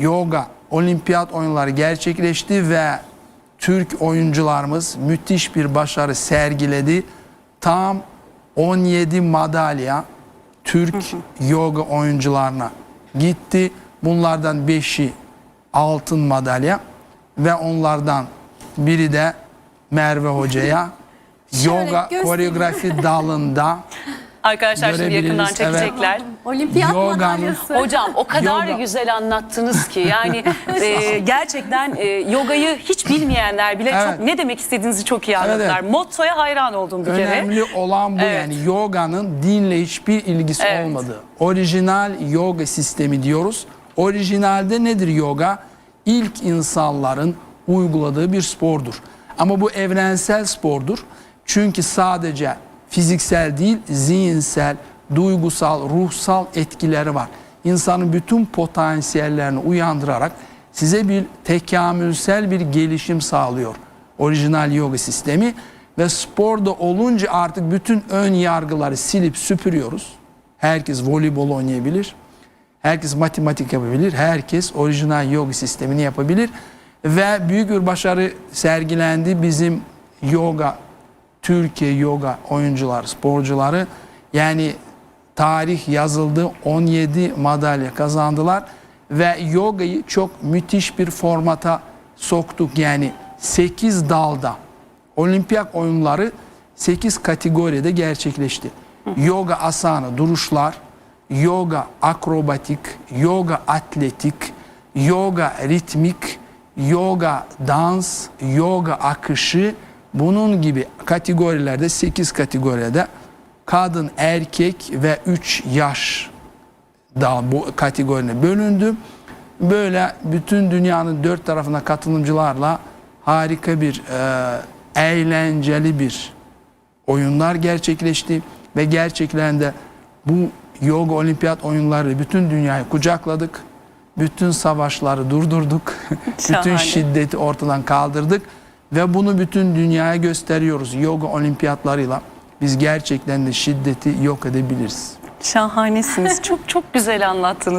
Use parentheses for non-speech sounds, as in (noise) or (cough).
yoga olimpiyat oyunları gerçekleşti ve Türk oyuncularımız müthiş bir başarı sergiledi. Tam 17 madalya Türk yoga oyuncularına gitti. Bunlardan 5'i altın madalya ve onlardan biri de Merve Hoca'ya (laughs) yoga koreografi dalında (laughs) Arkadaşlar şimdi yakından Görebiliriz, çekecekler. Olimpiyat Yoganın- madalyası. Hocam o kadar Yoga. güzel anlattınız ki yani (laughs) e, gerçekten e, yogayı hiç bilmeyenler bile Evet. çok ne demek istediğinizi çok iyi anladılar. evet. Mottoya hayran oldum bir kere. Önemli olan bu Evet. yani yoganın dinle hiçbir ilgisi Evet. olmadığı. Orijinal yoga sistemi diyoruz. Orijinalde nedir yoga? İlk insanların uyguladığı bir spordur. Ama bu evrensel spordur. Çünkü sadece fiziksel değil, zihinsel, duygusal, ruhsal etkileri var. İnsanın bütün potansiyellerini uyandırarak size bir tekamülsel bir gelişim sağlıyor. Orijinal yoga sistemi ve sporda olunca artık bütün ön yargıları silip süpürüyoruz. Herkes voleybol oynayabilir. Herkes matematik yapabilir. Herkes orijinal yoga sistemini yapabilir. Ve büyük bir başarı sergilendi bizim yoga, Türkiye yoga oyuncular, sporcuları. Yani tarih yazıldı. 17 madalya kazandılar. Ve yogayı çok müthiş bir formata soktuk. Yani 8 dalda olimpiyat oyunları 8 kategoride gerçekleşti. Yoga asana duruşlar, yoga akrobatik, yoga atletik, yoga ritmik, yoga dans, yoga akışı bunun gibi kategorilerde 8 kategoride kadın, erkek ve 3 yaş da bu kategorine bölündü. Böyle bütün dünyanın dört tarafına katılımcılarla harika bir e, eğlenceli bir oyunlar gerçekleşti ve gerçekten de bu yoga olimpiyat oyunları bütün dünyayı kucakladık. Bütün savaşları durdurduk. (laughs) bütün şiddeti ortadan kaldırdık ve bunu bütün dünyaya gösteriyoruz. Yoga olimpiyatlarıyla biz gerçekten de şiddeti yok edebiliriz. Şahanesiniz. çok çok güzel anlattınız.